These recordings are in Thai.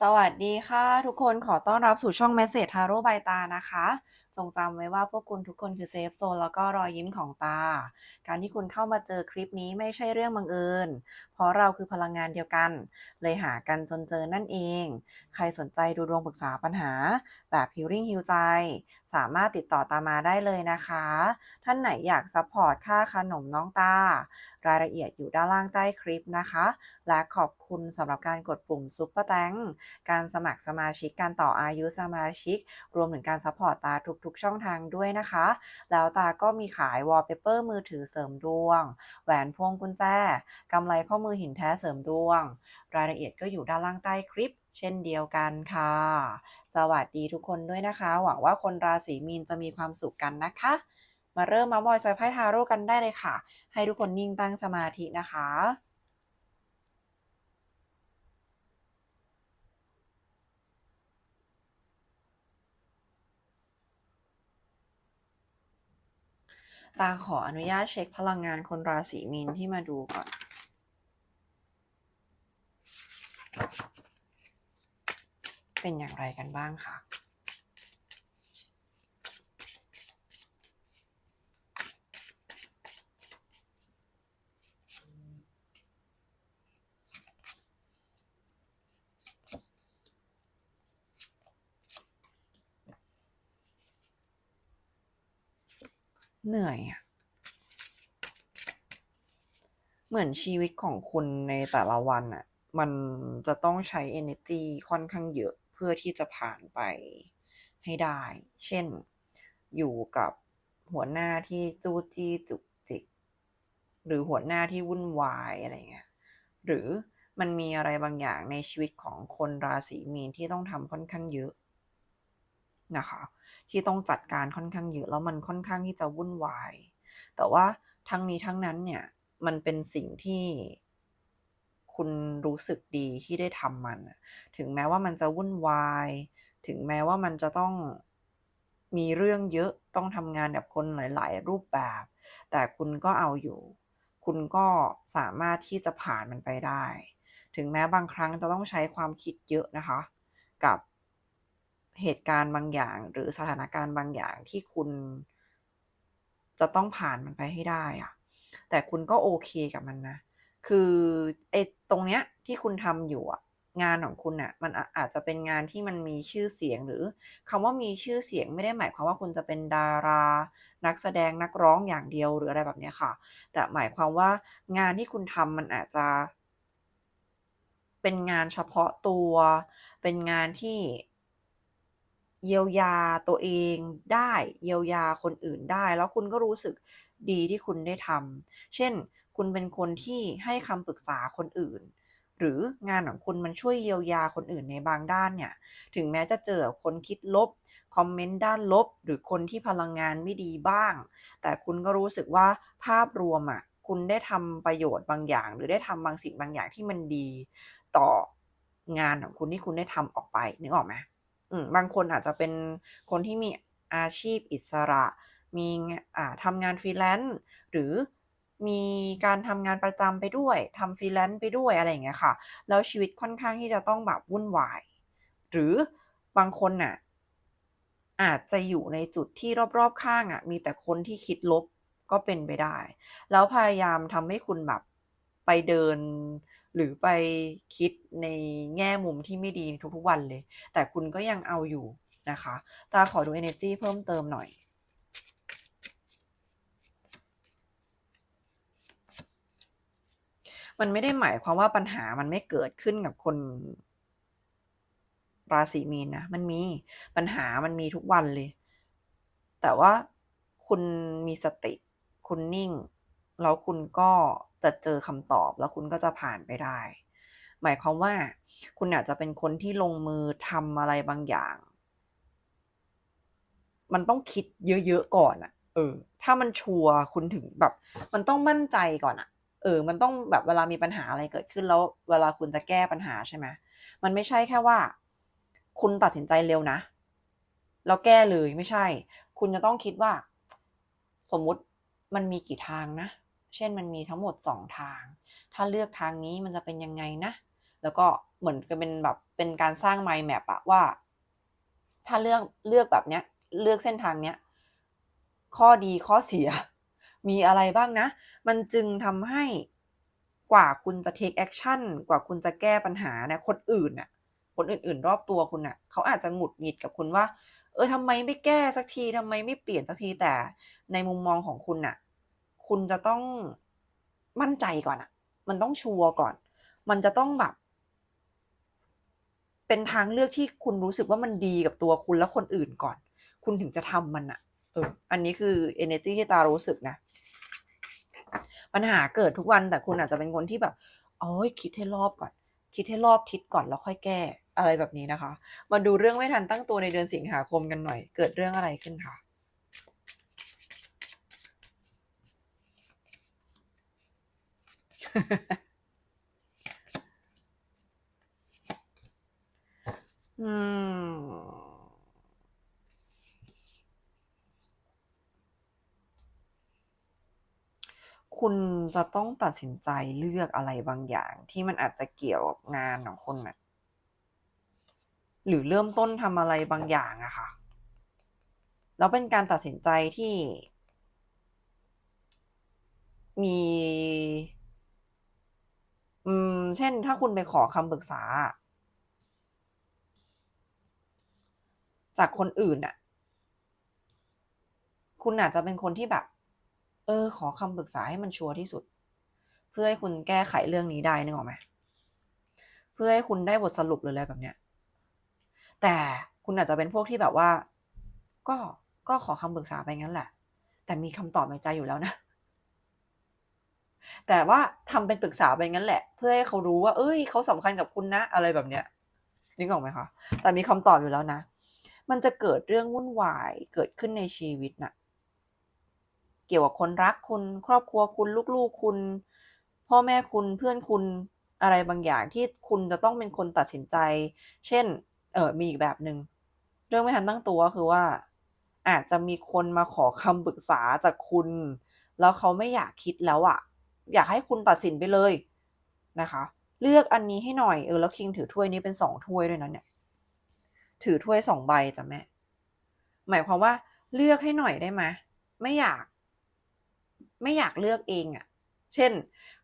สวัสดีค่ะ ทุกคนขอต้อนรับสู่ช่อง Message Tarot by ตานะคะ จงจำไว้ว่าพวกคุณทุกคนคือเซฟโซนแล้วก็รอยยิ้มของตา การที่คุณเข้ามาเจอคลิปนี้ไม่ใช่เรื่องบังเอิญ เพราะเราคือพลังงานเดียวกัน เลยหากันจนเจอนั่นเอง ใครสนใจดูดวงปรึกษาปัญหา แบบฮิลลิ่งฮิลใจ สามารถติดต่อตามมาได้เลยนะคะ ท่านไหนอยากซัพพอร์ตค่าขนมน้องตา รายละเอียดอยู่ด้านล่างใต้คลิปนะคะ และขอบคุณสำหรับการกดปุ่มซุปเปอร์แตงการสมัครสมาชิกการต่ออายุสมาชิก รวมถึงการซัพพอร์ตตาทุกๆ ช่องทางด้วยนะคะ แล้วตาก็มีขายวอลเปเปอร์มือถือเสริมดวง แหวนพวงกุญแจกำไรข้อมือหินแท้เสริมดวง รายละเอียดก็อยู่ด้านล่างใต้คลิปเช่นเดียวกันค่ะ สวัสดีทุกคนด้วยนะคะ หวังว่าคนราศีมีนจะมีความสุขกันนะคะ มาเริ่มมามอยซอยไพ่ทาโร่กันได้เลยค่ะ ให้ทุกคนนิ่งตั้งสมาธินะคะตาขออนุญาตเช็คพลังงานคนราศีมีนที่มาดูก่อน เป็นอย่างไรกันบ้างคะ เหนื่อยอะเหมือนชีวิตของคุณในแต่ละวันอะมันจะต้องใช้ energy ค่อนข้างเยอะเพื่อที่จะผ่านไปให้ได้ เช่น อยู่กับหัวหน้าที่จู้จี้จุกจิก หรือหัวหน้าที่วุ่นวายอะไรเงี้ย หรือมันมีอะไรบางอย่างในชีวิตของคนราศีมีนที่ต้องทำค่อนข้างเยอะ นะคะ ที่ต้องจัดการค่อนข้างเยอะแล้วมันค่อนข้างที่จะวุ่นวาย แต่ว่าทั้งนี้ทั้งนั้นเนี่ยมันเป็นสิ่งที่คุณรู้สึกดีที่ได้ทำมัน ถึงแม้ว่ามันจะวุ่นวาย ถึงแม้ว่ามันจะต้องมีเรื่องเยอะต้องทำงานกับคนหลาย ๆ รูปแบบ แต่คุณก็เอาอยู่ คุณก็สามารถที่จะผ่านมันไปได้ ถึงแม้บางครั้งจะต้องใช้ความคิดเยอะนะคะ กับ เหตุการณ์บางอย่าง หรือสถานการณ์บางอย่างที่คุณจะต้องผ่านมันไปให้ได้อะแต่คุณก็โอเคกับมันนะ คือไอ้ตรงเนี้ยที่คุณทำอยู่อะงานของคุณน่ะมันอาจจะเป็นงานที่มันมีชื่อเสียงหรือคำว่ามีชื่อเสียงไม่ได้หมายความว่าคุณจะเป็นดารา นักแสดงนักร้องอย่างเดียวหรืออะไรแบบนี้ค่ะ แต่หมายความว่างานที่คุณทำมันอาจจะ เป็นงานเฉพาะตัว เป็นงานที่ เยียวยาตัวเองได้ เยียวยาคนอื่นได้ แล้วคุณก็รู้สึกดีที่คุณได้ทำเช่น คุณเป็นคนที่ให้คำปรึกษาคนอื่น หรืองานของคุณมันช่วยเยียวยาคนอื่นในบางด้านเนี่ย ถึงแม้จะเจอคนคิดลบคอมเมนต์ด้านลบ หรือคนที่พลังงานไม่ดีบ้าง แต่คุณก็รู้สึกว่าภาพรวมอะ่ะคุณได้ทำประโยชน์บางอย่าง หรือได้ทำบางสิ่งบางอย่างที่มันดีต่องานของคุณที่คุณได้ทำออกไปนึกออกไหม บางคนอาจจะเป็นคนที่มีอาชีพอิสระ มีอ่าทำงานฟรีแลนซ์หรือมีการทำงานประจำไปด้วยทำฟรีแลนซ์ไปด้วยอะไรอย่างเงี้ยค่ะ แล้วชีวิตค่อนข้างที่จะต้องแบบวุ่นวาย หรือบางคนน่ะอาจจะอยู่ในจุดที่รอบๆข้างอะมีแต่คนที่คิดลบก็เป็นไปได้ แล้วพยายามทำให้คุณแบบไปเดิน หรือไปคิดในแง่มุมที่ไม่ดีทุกๆวันเลย แต่คุณก็ยังเอาอยู่นะคะตาขอดู energy เพิ่มเติมหน่อยมันไม่ได้หมายความว่าปัญหามันไม่เกิดขึ้นกับคนราศีมีนนะ มันมีปัญหามันมีทุกวันเลย แต่ว่าคุณมีสติ คุณนิ่ง แล้วคุณก็ จะเจอคำตอบแล้วคุณก็จะผ่านไปได้ หมายความว่า คุณอาจจะเป็นคนที่ลงมือทำอะไรบางอย่าง มันต้องคิดเยอะๆก่อนอะเออ ถ้ามันชัวร์คุณถึงแบบ มันต้องมั่นใจก่อนอะเออ มันต้องแบบเวลามีปัญหาอะไรเกิดขึ้นแล้ว เวลาคุณจะแก้ปัญหาใช่ไหมมันไม่ใช่แค่ว่า คุณตัดสินใจเร็วนะแล้วแก้เลยไม่ใช่ คุณจะต้องคิดว่า สมมุติมันมีกี่ทางนะ เช่นมันมีทั้งหมด 2 ทาง ถ้าเลือกทางนี้มันจะเป็นยังไงนะ แล้วก็เหมือนกับเป็นแบบเป็นการสร้าง mind map อะว่า ถ้าเลือกเลือกแบบเนี้ยเลือกเส้นทางเนี้ยข้อดีข้อเสีย มีอะไรบ้างนะ มันจึงทำให้กว่าคุณจะ take action กว่าคุณจะแก้ปัญหาเนี่ยคนอื่นน่ะ คนอื่นๆ รอบตัวคุณน่ะ เขาอาจจะหงุดหงิดกับคุณว่า เออทำไมไม่แก้สักทีทำไมไม่เปลี่ยนสักทีแต่ในมุมมองของคุณน่ะ คุณจะต้องมั่นใจก่อนอะมันต้องชัวร์ก่อน มันจะต้องแบบ เป็นทางเลือกที่คุณรู้สึกว่ามันดีกับตัวคุณและคนอื่นก่อน คุณถึงจะทำมันอะเอออันนี้คือ energy ที่ตารู้สึกนะ ปัญหาเกิดทุกวันแต่คุณอาจจะเป็นคนที่แบบโอ้ยคิดให้รอบก่อน คิดให้รอบทิศก่อนแล้วค่อยแก้ อะไรแบบนี้นะคะ มาดูเรื่องไม่ทันตั้งตัวในเดือนสิงหาคมกันหน่อย เกิดเรื่องอะไรขึ้นคะ อืมคุณจะต้องตัดสินใจเลือกอะไรบางอย่าง ที่มันอาจจะเกี่ยวกับงานของคุณนะหรือเริ่มต้นทำอะไรบางอย่างอะค่ะ แล้วเป็นการตัดสินใจที่ มี อืม เช่น ถ้าคุณไปขอคำปรึกษา จากคนอื่นน่ะคุณอาจจะเป็นคนที่แบบ เออ ขอคำปรึกษาให้มันชัวร์ที่สุด เพื่อให้คุณแก้ไขเรื่องนี้ได้นึกออกไหมเพื่อให้คุณได้บทสรุปหรืออะไรแบบเนี้ย แต่คุณอาจจะเป็นพวกที่แบบว่า ก็ก็ขอคำปรึกษาไปงั้นแหละ แต่มีคำตอบในใจอยู่แล้วนะ แต่ว่าทำเป็นปรึกษาไปงั้นแหละ เพื่อให้เขารู้ว่าเฮ้ย เขาสำคัญกับคุณนะ อะไรแบบเนี้ยนึกออกไหมคะ แต่มีคำตอบอยู่แล้วนะ มันจะเกิดเรื่องวุ่นวายเกิดขึ้นในชีวิตน่ะ เกี่ยวกับคนรักคุณ ครอบครัวคุณลูกๆคุณ พ่อแม่คุณเพื่อนคุณอะไรบางอย่างที่คุณจะต้องเป็นคนตัดสินใจ เช่น เออมีอีกแบบหนึ่งเรื่องไม่ทันตั้งตัวคือว่า อาจจะมีคนมาขอคำปรึกษาจากคุณ แล้วเขาไม่อยากคิดแล้วอะ อยากให้คุณตัดสินไปเลยนะคะ เลือกอันนี้ให้หน่อยเออแล้วคิงถือถ้วยนี้เป็น2ถ้วยด้วยนะเนี่ยถือถ้วย2ใบจ้ะแม่หมายความว่าเลือกให้หน่อยได้ไหมไม่อยาก ไม่อยากเลือกเองอะเช่น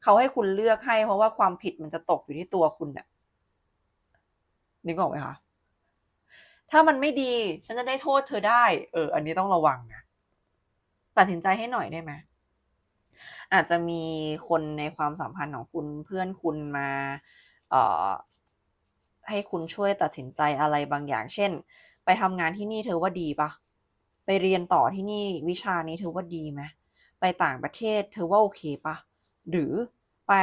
เขาให้คุณเลือกให้ เพราะว่าความผิดมันจะตกอยู่ที่ตัวคุณน่ะนึกออกไหมคะ?ถ้ามันไม่ดี ฉันจะได้โทษเธอได้ เออ อันนี้ต้องระวังนะตัดสินใจให้หน่อยได้ไหม อาจจะมีคนในความสัมพันธ์ของคุณเพื่อนคุณมาเอ่อให้คุณช่วยตัดสินใจอะไรบางอย่าง เช่น ไปทำงานที่นี่เธอว่าดีปล่า?ไปเรียนต่อที่นี่วิชานี้เธอว่าดีไหม?ไปต่างประเทศเธอว่าโอเคปล่า?หรือไป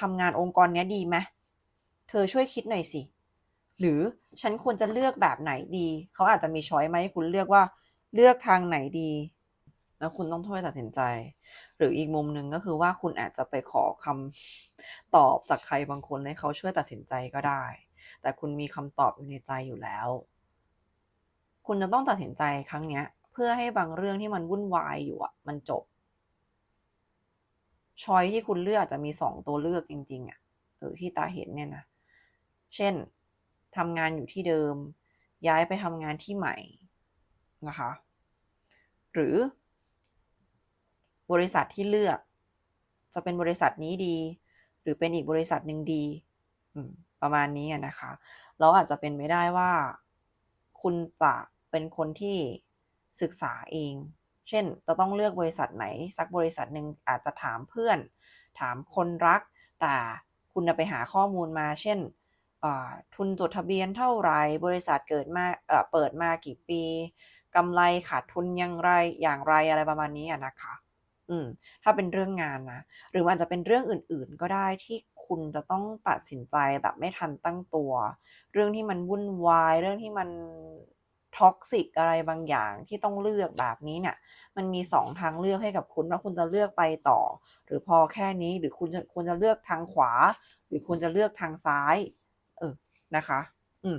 ทำงานองค์กรเนี้ยดีไหม?เธอช่วยคิดหน่อยสิหรือฉันควรจะเลือกแบบไหนดี?เขาอาจจะมีช้อยซ์มให้คุณเลือกว่าเลือกทางไหนดี แล้วคุณต้องช่วยตัดสินใจ หรืออีกมุมหนึ่งก็คือว่าคุณอาจจะไปขอคำตอบจากใครบางคนให้เขาช่วยตัดสินใจก็ได้ แต่คุณมีคำตอบอยู่ในใจอยู่แล้ว คุณจะต้องตัดสินใจครั้งเนี้ย เพื่อให้บางเรื่องที่มันวุ่นวายอยู่อะมันจบช้อยที่คุณเลือกอาจจะมี2ตัวเลือกจริง ๆอะเออที่ตาเห็นเนี่ยนะเช่นทำงานอยู่ที่เดิม ย้ายไปทำงานที่ใหม่นะคะ หรือ บริษัทที่เลือก จะเป็นบริษัทนี้ดี หรือเป็นอีกบริษัทหนึ่งดีประมาณนี้นะคะแล้วอาจจะเป็นไปได้ว่า คุณจะเป็นคนที่ศึกษาเอง เช่น จะต้องเลือกบริษัทไหน สักบริษัทหนึ่งอาจจะถามเพื่อน ถามคนรัก แต่คุณน่ะไปหาข้อมูลมา เช่นทุนจดทะเบียนเท่าไร บริษัทเกิดมาเปิดมากี่ปีกำไรขาดทุนอย่างไรอย่างไรอะไรประมาณนี้นะคะ อืม ถ้าเป็นเรื่องงานนะ หรือมันอาจจะเป็นเรื่องอื่น ๆ ก็ได้ที่คุณจะต้องตัดสินใจแบบไม่ทันตั้งตัว เรื่องที่มันวุ่นวาย เรื่องที่มัน toxic อะไรบางอย่างที่ต้องเลือกแบบนี้เนี่ย มันมี2ทางเลือกให้กับคุณว่าคุณจะเลือกไปต่อ หรือพอแค่นี้หรือคุณจะควรจะเลือกทางขวา หรือควรจะเลือกทางซ้าย เออนะคะ อืม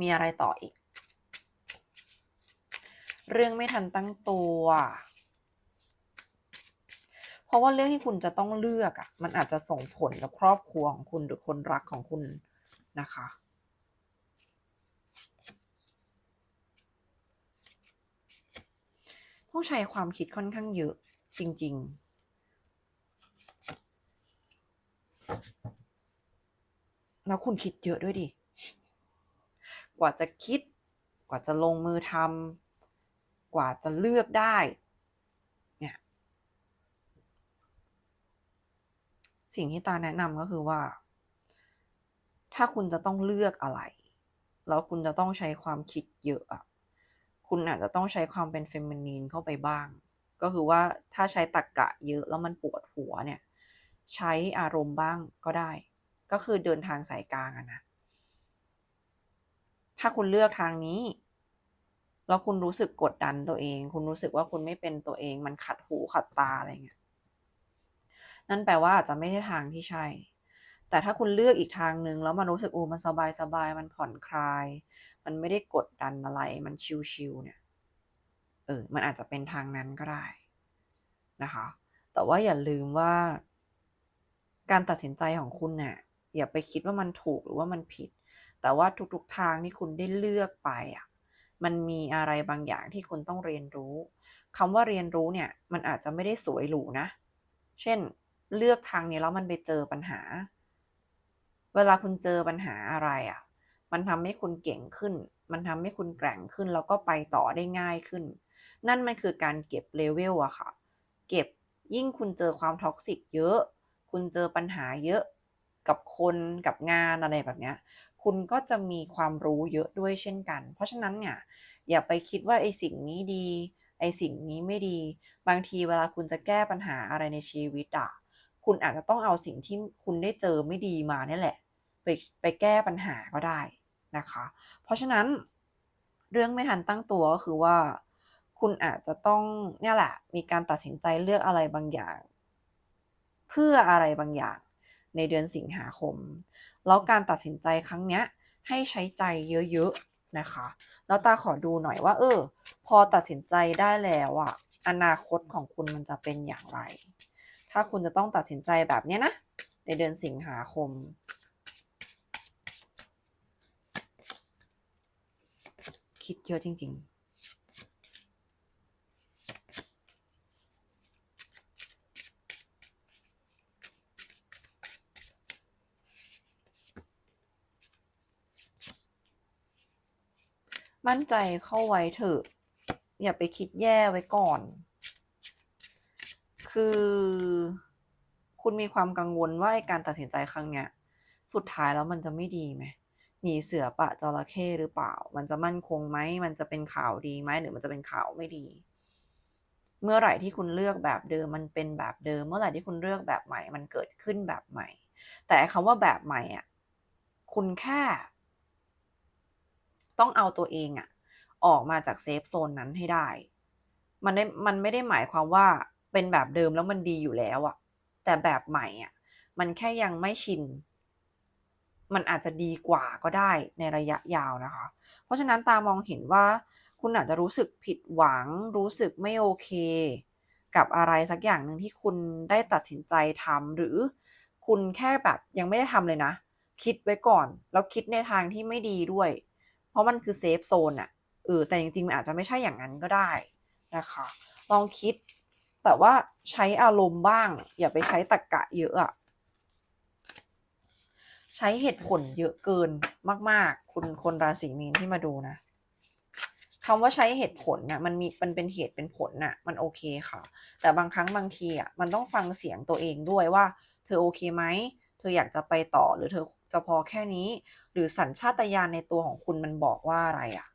มีอะไรต่ออีก?เรื่องไม่ทันตั้งตัว เพราะว่าเรื่องที่คุณจะต้องเลือกอะมันอาจจะส่งผลกับครอบครัวของคุณหรือคนรักของคุณนะคะ ต้องใช้ความคิดค่อนข้างเยอะจริง ๆแล้วคุณคิดเยอะด้วยดิ กว่าจะคิด กว่าจะลงมือทำ กว่าจะเลือกได้ เนี่ย สิ่งที่ตาแนะนำก็คือว่า ถ้าคุณจะต้องเลือกอะไร แล้วคุณจะต้องใช้ความคิดเยอะอะคุณอาจจะต้องใช้ความเป็นเฟมินีนเข้าไปบ้าง ก็คือว่าถ้าใช้ตรกกะเยอะแล้วมันปวดหัวเนี่ย ใช้อารมณ์บ้างก็ได้ ก็คือเดินทางสายกลางอะนะ ถ้าคุณเลือกทางนี้ แล้วคุณรู้สึกกดดันตัวเอง คุณรู้สึกว่าคุณไม่เป็นตัวเอง มันขัดหูขัดตาอะไรเงี้ย นั่นแปลว่าอาจจะไม่ใช่ทางที่ใช่ แต่ถ้าคุณเลือกอีกทางหนึ่งแล้วมันรู้สึกโอ้มันสบายสบายมันผ่อนคลาย มันไม่ได้กดดันอะไร มันชิลๆเนี่ย เออ มันอาจจะเป็นทางนั้นก็ได้นะคะ แต่ว่าอย่าลืมว่า การตัดสินใจของคุณเนี่ยอย่าไปคิดว่ามันถูกหรือว่ามันผิด แต่ว่าทุกๆทางที่คุณได้เลือกไปอะ มันมีอะไรบางอย่างที่คุณต้องเรียนรู้คำว่าเรียนรู้เนี่ย มันอาจจะไม่ได้สวยหรูนะ เช่น เลือกทางนี้แล้วมันไปเจอปัญหา เวลาคุณเจอปัญหาอะไรอะ มันทำให้คุณเก่งขึ้น มันทำให้คุณแกร่งขึ้น แล้วก็ไปต่อได้ง่ายขึ้น นั่นมันคือการเก็บเลเวลอะค่ะ เก็บยิ่งคุณเจอความท็อกซิกเยอะ คุณเจอปัญหาเยอะกับคนกับงานอะไรแบบเนี้ย คุณก็จะมีความรู้เยอะด้วยเช่นกัน เพราะฉะนั้นเนี่ยอย่าไปคิดว่าไอ้สิ่งนี้ดี ไอ้สิ่งนี้ไม่ดี บางทีเวลาคุณจะแก้ปัญหาอะไรในชีวิตอะ คุณอาจจะต้องเอาสิ่งที่คุณได้เจอไม่ดีมาเนี่ยแหละ ไปไปแก้ปัญหาก็ได้นะคะ เพราะฉะนั้นเรื่องไม่ทันตั้งตัวก็คือว่า คุณอาจจะต้องเนี่ยแหละ มีการตัดสินใจเลือกอะไรบางอย่าง เพื่ออะไรบางอย่างในเดือนสิงหาคม แล้วการตัดสินใจครั้งเนี้ยให้ใช้ใจเยอะๆนะคะ แล้วตาขอดูหน่อยว่า เออ พอตัดสินใจได้แล้วอะอนาคตของคุณมันจะเป็นอย่างไร ถ้าคุณจะต้องตัดสินใจแบบนี้นะ ในเดือนสิงหาคม คิดเยอะจริง ๆมั่นใจเข้าไว้เถอะ อย่าไปคิดแย่ไว้ก่อน คือ คุณมีความกังวลว่าการตัดสินใจครั้งเนี้ย สุดท้ายแล้วมันจะไม่ดีไหมหนีเสือปะจระเข้หรือเปล่า มันจะมั่นคงไหม มันจะเป็นข่าวดีไหมหรือมันจะเป็นข่าวไม่ดี เมื่อไหร่ที่คุณเลือกแบบเดิมมันเป็นแบบเดิม เมื่อไหร่ที่คุณเลือกแบบใหม่ มันเกิดขึ้นแบบใหม่ แต่คำว่าแบบใหม่อะคุณแค่ ต้องเอาตัวเองอะ ออกมาจากเซฟโซนนั้นให้ได้ มันได้มันไม่ได้หมายความว่า เป็นแบบเดิมแล้วมันดีอยู่แล้วอะแต่แบบใหม่อะมันแค่ยังไม่ชิน มันอาจจะดีกว่าก็ได้ในระยะยาวนะคะ เพราะฉะนั้นตามองเห็นว่า คุณอาจจะรู้สึกผิดหวัง รู้สึกไม่โอเค กับอะไรสักอย่างหนึ่งที่คุณได้ตัดสินใจทำหรือคุณแค่แบบยังไม่ได้ทำเลยนะ คิดไว้ก่อน แล้วคิดในทางที่ไม่ดีด้วย เพราะมันคือเซฟโซนอะเออแต่จริงๆมันอาจจะไม่ใช่อย่างนั้นก็ได้นะคะ ลองคิด แต่ว่าใช้อารมณ์บ้าง อย่าไปใช้ตรกกะเยอะอะใช้เหตุผลเยอะเกินมาก ๆ คุณคนราศีมีนที่มาดูนะคำว่าใช้เหตุผลเนี่ยมันมีมันเป็นเหตุเป็นผลน่ะ มันโอเคค่ะ แต่บางครั้งบางทีอะมันต้องฟังเสียงตัวเองด้วยว่า เธอโอเคไหมเธออยากจะไปต่อหรือเธอจะพอแค่นี้ หรือสัญชาตญาณในตัวของคุณมันบอกว่าอะไรอะ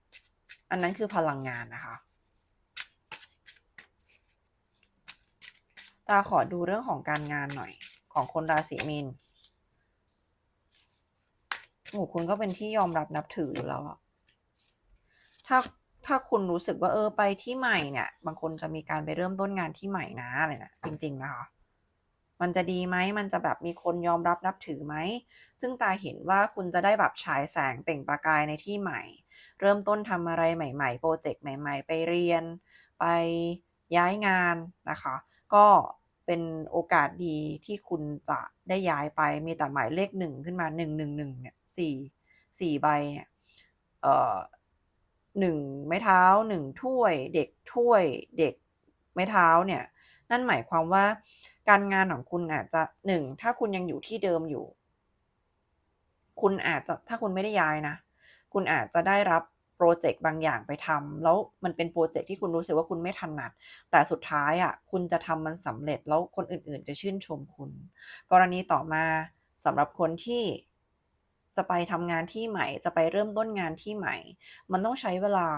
อันนั้นคือพลังงานนะคะาขอดูเรื่องของการงานหน่อย ของคนราศีมีนโอ้คุณก็เป็นที่ยอมรับนับถืออยู่แล้วอะถ้าถ้าคุณรู้สึกว่าเออไปที่ใหม่เนี่ย บางคนจะมีการไปเริ่มต้นงานที่ใหม่นะอะไรนะจริง ๆ นะคะมันจะดีไหมมันจะแบบมีคนยอมรับนับถือไหม ซึ่งตาเห็นว่าคุณจะได้แบบฉายแสงเปล่งประกายในที่ใหม่ เริ่มต้นทำอะไรใหม่ ๆ โปรเจกต์ใหม่ ๆ ไปเรียน ไปย้ายงานนะคะ ก็ เป็นโอกาสดีที่คุณจะได้ย้ายไป มีแต่หมายเลขหนึ่งขึ้นมาหนึ่งหนึ่งหนึ่งเนี่ยสี่สี่ใบเนี่ยเอ่อหนึ่งไม้เท้าหนึ่งถ้วย เด็กถ้วย เด็กไม้เท้าเนี่ย นั่นหมายความว่า การงานของคุณอาจจะหนึ่งถ้าคุณยังอยู่ที่เดิมอยู่ คุณอาจจะถ้าคุณไม่ได้ย้ายนะ คุณอาจจะได้รับ รเจกต์บางอย่างไปทำแล้วมันเป็นโปรเจกต์ที่คุณรู้สึกว่าคุณไม่ถนัด แต่สุดท้ายอะคุณจะทำมันสำเร็จแล้วคนอื่นๆ จะชื่นชมคุณ กรณีต่อมาสำหรับคนที่จะไปทำงานที่ใหม่ จะไปเริ่มต้นงานที่ใหม่ มันต้องใช้เวลา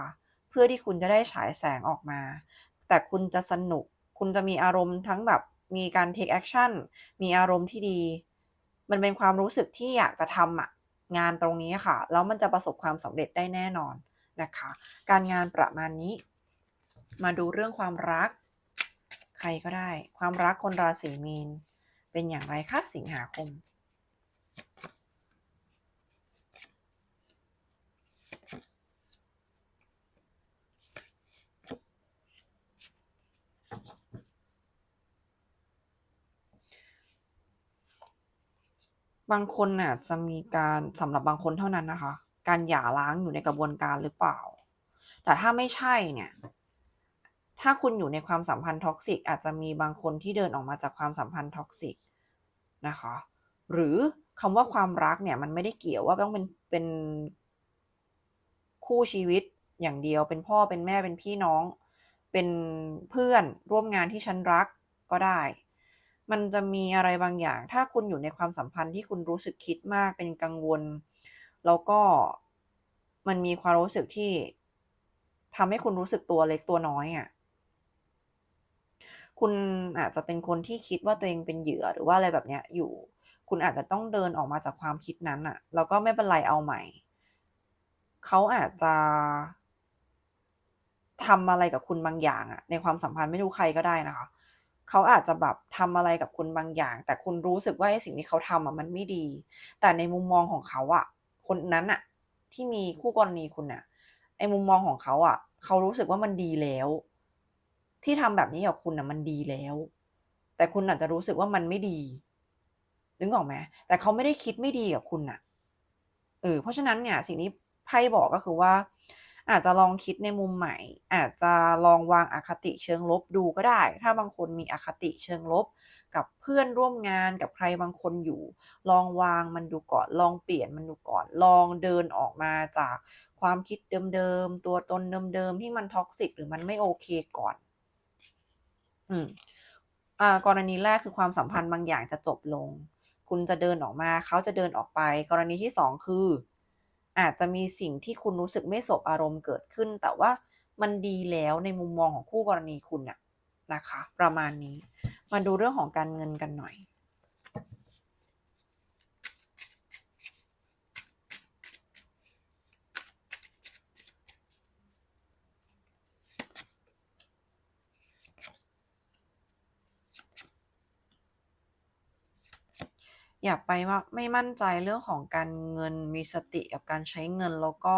เพื่อที่คุณจะได้ฉายแสงออกมา แต่คุณจะสนุก คุณจะมีอารมณ์ทั้งแบบมีการ take action มีอารมณ์ที่ดี มันเป็นความรู้สึกที่อยากจะทำอะงานตรงนี้ค่ะ แล้วมันจะประสบความสำเร็จได้แน่นอน นะคะ การงานประมาณนี้ มาดูเรื่องความรัก ใครก็ได้ ความรักคนราศีมีน เป็นอย่างไรคะสิงหาคมบางคนน่ะจะมีการสำหรับบางคนเท่านั้นนะคะ การหย่าร้างอยู่ในกระบวนการหรือเปล่า แต่ถ้าไม่ใช่เนี่ย ถ้าคุณอยู่ในความสัมพันธ์ท็อกซิกอาจจะมีบางคนที่เดินออกมาจากความสัมพันธ์ท็อกซิกนะคะ หรือคำว่าความรักเนี่ยมันไม่ได้เกี่ยวว่าต้องเป็นเป็นคู่ชีวิตอย่างเดียว เป็นพ่อเป็นแม่เป็นพี่น้อง เป็นเพื่อนร่วมงานที่ฉันรักก็ได้ มันจะมีอะไรบางอย่าง ถ้าคุณอยู่ในความสัมพันธ์ที่คุณรู้สึกคิดมากเป็นกังวล แล้วก็มันมีความรู้สึกที่ทำให้คุณรู้สึกตัวเล็กตัวน้อยอะ่ะ คุณอาจจะเป็นคนที่คิดว่าตัวเองเป็นเหยื่อหรือว่าอะไรแบบเนี้ยอยู่ คุณอาจจะต้องเดินออกมาจากความคิดนั้นอะ่ะ แล้วก็ไม่เป็นไรเอาใหม่ เขาอาจจะทำอะไรกับคุณบางอย่างอะในความสัมพันธ์ไม่รู้ใครก็ได้นะคะ เขาอาจจะแบบทำอะไรกับคุณบางอย่าง แต่คุณรู้สึกว่าสิ่งที่เขาทำอะมันไม่ดี แต่ในมุมมองของเขาอะ คนนั้นอะที่มีคู่กรณีคุณอะไอมุมมองของเขาอะเขารู้สึกว่ามันดีแล้ว ที่ทำแบบนี้กับคุณอะมันดีแล้ว แต่คุณอาจจะรู้สึกว่ามันไม่ดีนึกออกไหมแต่เขาไม่ได้คิดไม่ดีกับคุณอะเออเพราะฉะนั้นเนี่ย สิ่งที่ไพ่บอกก็คือว่า อาจจะลองคิดในมุมใหม่ อาจจะลองวางอคติเชิงลบดูก็ได้ ถ้าบางคนมีอคติเชิงลบ กับเพื่อนร่วมงานกับใครบางคนอยู่ ลองวางมันดูก่อน ลองเปลี่ยนมันดูก่อน ลองเดินออกมาจากความคิดเดิมๆ ตัวตนเดิมๆ ที่มันท็อกซิกหรือมันไม่โอเคก่อน อืม อ่ากรณีแรกคือความสัมพันธ์บางอย่างจะจบลง คุณจะเดินออกมา เขาจะเดินออกไป กรณีที่สองคือ อาจจะมีสิ่งที่คุณรู้สึกไม่สบอารมณ์เกิดขึ้น แต่ว่ามันดีแล้วในมุมมองของคู่กรณีคุณน่ะ นะคะ ประมาณนี้ มาดูเรื่องของการเงินกันหน่อย อย่าไปว่าไม่มั่นใจเรื่องของการเงินมีสติกับการใช้เงินแล้วก็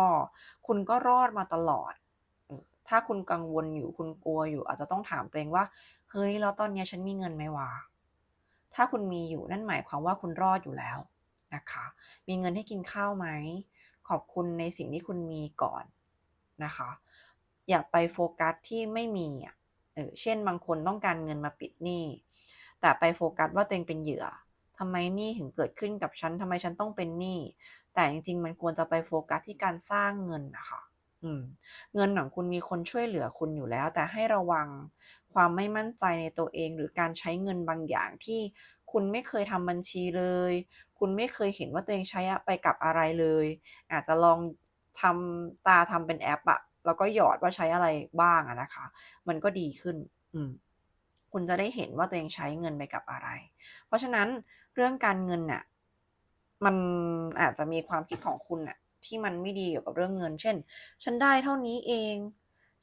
คุณก็รอดมาตลอด ถ้าคุณกังวลอยู่คุณกลัวอยู่ อาจจะต้องถามตัวเองว่า เฮ้ยแล้วตอนนี้ฉันมีเงินไหมวะถ้าคุณมีอยู่นั่นหมายความว่าคุณรอดอยู่แล้วนะคะ มีเงินให้กินข้าวไหม ขอบคุณในสิ่งที่คุณมีก่อนนะคะ อย่าไปโฟกัสที่ไม่มีอะเออเช่นบางคนต้องการเงินมาปิดหนี้ แต่ไปโฟกัสว่าตัวเองเป็นเหยื่อทำไมหนี้ถึงเกิดขึ้นกับฉันทำไมฉันต้องเป็นหนี้ แต่จริงๆ มันควรจะไปโฟกัสที่การสร้างเงินนะคะ เงินของคุณมีคนช่วยเหลือคุณอยู่แล้ว แต่ให้ระวังความไม่มั่นใจในตัวเอง หรือการใช้เงินบางอย่างที่คุณไม่เคยทำบัญชีเลย คุณไม่เคยเห็นว่าตัวเองใช้ไปกับอะไรเลย อาจจะลองทำตาทำเป็นแอปอะแล้วก็หยอดว่าใช้อะไรบ้างอะนะคะ มันก็ดีขึ้น อืมคุณจะได้เห็นว่าตัวเองใช้เงินไปกับอะไร เพราะฉะนั้นเรื่องการเงินน่ะ มันอาจจะมีความคิดของคุณน่ะ ที่มันไม่ดีเกี่ยวกับเรื่องเงิน เช่น ฉันได้เท่านี้เอง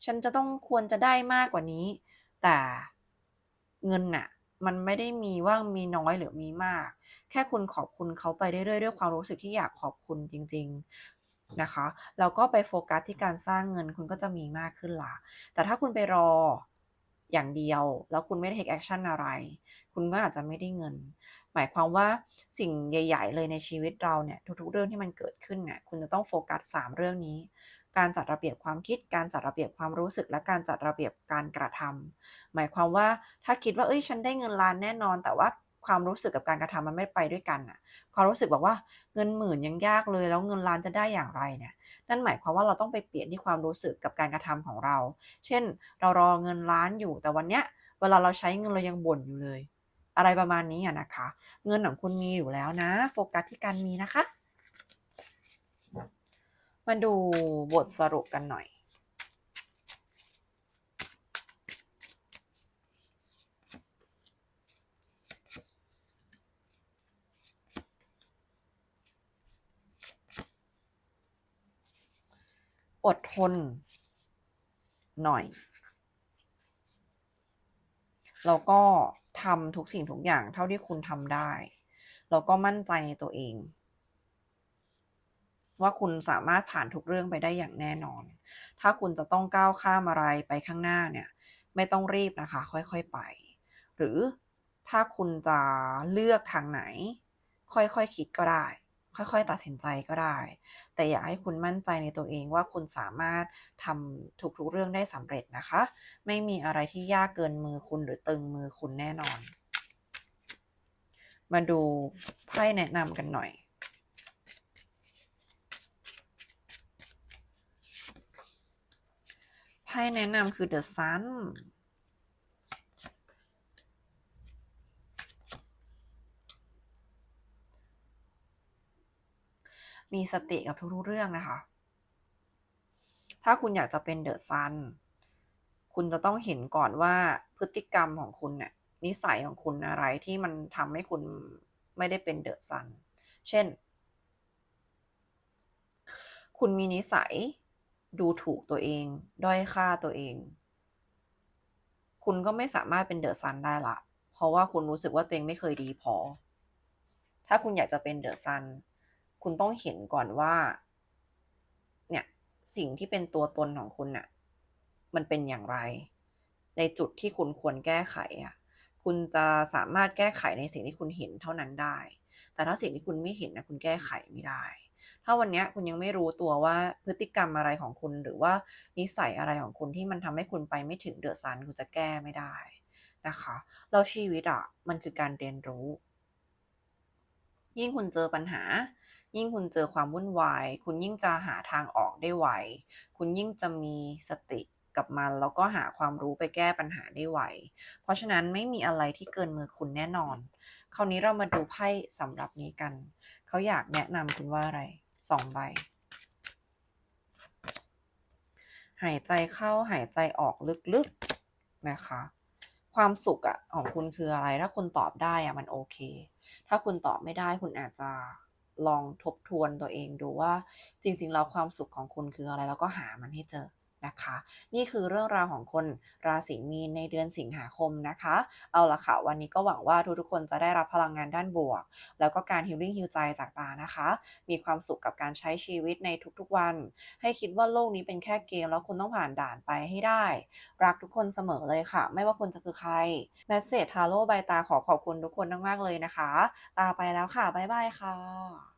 ฉันจะต้องควรจะได้มากกว่านี้ แต่เงินน่ะ มันไม่ได้มีว่ามีน้อยหรือมีมาก แค่คุณขอบคุณเขาไปเรื่อยๆด้วยความรู้สึกที่อยากขอบคุณจริง ๆนะคะแล้วก็ไปโฟกัสที่การสร้างเงินคุณก็จะมีมากขึ้นละแต่ถ้าคุณไปรออย่างเดียว แล้วคุณไม่ได้ take action อะไร คุณก็อาจจะไม่ได้เงิน หมายความว่าสิ่งใหญ่ ๆ เลยในชีวิตเราเนี่ยทุกๆ เรื่องที่มันเกิดขึ้นเนี่ยคุณจะต้องโฟกัส 3 เรื่องนี้ การจัดระเบียบความคิด การจัดระเบียบความรู้สึก และการจัดระเบียบการกระทำหมายความว่าถ้าคิดว่าเฮ้ยฉันได้เงินล้านแน่นอน แต่ว่าความรู้สึกกับการกระทำมันไม่ไปด้วยกันน่ะความรู้สึกบอกว่าเงินหมื่นยังยากเลย แล้วเงินล้านจะได้อย่างไรเนี่ยนั่นหมายความว่าเราต้องไปเปลี่ยนที่ความรู้สึกกับการกระทำของเรา เช่น เรารอเงินล้านอยู่แต่วันเนี้ยเวลาเราใช้เงินเรายังบ่นอยู่เลย อะไรประมาณนี้อะนะคะ เงินของคุณมีอยู่แล้วนะ โฟกัสที่การมีนะคะ มาดูบทสรุปกันหน่อย อดทน หน่อย แล้วก็ ทำทุกสิ่งทุกอย่างเท่าที่คุณทำได้ แล้วก็มั่นใจในตัวเอง ว่าคุณสามารถผ่านทุกเรื่องไปได้อย่างแน่นอน ถ้าคุณจะต้องก้าวข้ามอะไรไปข้างหน้าเนี่ย ไม่ต้องรีบนะคะ ค่อยๆไป หรือถ้าคุณจะเลือกทางไหน ค่อยๆคคิดก็ได้ ค่อยๆ ตัดสินใจก็ได้ แต่อยากให้คุณมั่นใจในตัวเองว่าคุณสามารถทำทุกๆเรื่องได้สำเร็จนะคะ ไม่มีอะไรที่ยากเกินมือคุณหรือตึงมือคุณแน่นอน มาดูไพ่แนะนำกันหน่อยไพ่แนะนำคือ The Sun มีสติกับทุกๆเรื่องนะคะ ถ้าคุณอยากจะเป็นเดอะซัน คุณจะต้องเห็นก่อนว่าพฤติกรรมของคุณเนี่ยนิสัยของคุณอะไรที่มันทำให้คุณไม่ได้เป็นเดอะซัน เช่น คุณมีนิสัยดูถูกตัวเอง ด้อยค่าตัวเอง คุณก็ไม่สามารถเป็นเดอะซันได้ละ เพราะว่าคุณรู้สึกว่าตัวเองไม่เคยดีพอ ถ้าคุณอยากจะเป็นเดอะซัน คุณต้องเห็นก่อนว่า เนี่ยสิ่งที่เป็นตัวตนของคุณน่ะ มันเป็นอย่างไร ในจุดที่คุณควรแก้ไขอะ คุณจะสามารถแก้ไขในสิ่งที่คุณเห็นเท่านั้นได้ แต่ถ้าสิ่งที่คุณไม่เห็นนะคุณแก้ไขไม่ได้ ถ้าวันนี้คุณยังไม่รู้ตัวว่าพฤติกรรมอะไรของคุณ หรือว่านิสัยอะไรของคุณที่มันทำให้คุณไปไม่ถึงเดอะซันคุณจะแก้ไม่ได้นะคะแล้วชีวิตอะมันคือการเรียนรู้ ยิ่งคุณเจอปัญหา ยิ่งคุณเจอความวุ่นวาย คุณยิ่งจะหาทางออกได้ไว คุณยิ่งจะมีสติกับมัน แล้วก็หาความรู้ไปแก้ปัญหาได้ไว เพราะฉะนั้นไม่มีอะไรที่เกินมือคุณแน่นอน คราวนี้เรามาดูไพ่สำหรับนี้กัน เขาอยากแนะนำคุณว่าอะไรสองใบ หายใจเข้าหายใจออกลึกๆนะคะความสุขอะของคุณคืออะไร ถ้าคุณตอบได้อะมันโอเค ถ้าคุณตอบไม่ได้คุณอาจจะ ลองทบทวนตัวเองดูว่า จริง ๆ แล้วความสุขของคุณคืออะไร แล้วก็หามันให้เจอ นะคะ นี่คือเรื่องราวของคนราศีมีนในเดือนสิงหาคมนะคะ เอาละค่ะ วันนี้ก็หวังว่าทุกๆคนจะได้รับพลังงานด้านบวก แล้วก็การฮิลลิ่งฮิลใจจากตานะคะ มีความสุขกับการใช้ชีวิตในทุกๆวัน ให้คิดว่าโลกนี้เป็นแค่เกมแล้วคุณต้องผ่านด่านไปให้ได้ รักทุกคนเสมอเลยค่ะ ไม่ว่าคุณจะคือใครแมสเซจทาโร่ใบตาขอขอบคุณทุกคนมากๆเลยนะคะ ตาไปแล้วค่ะบ๊ายบายค่ะ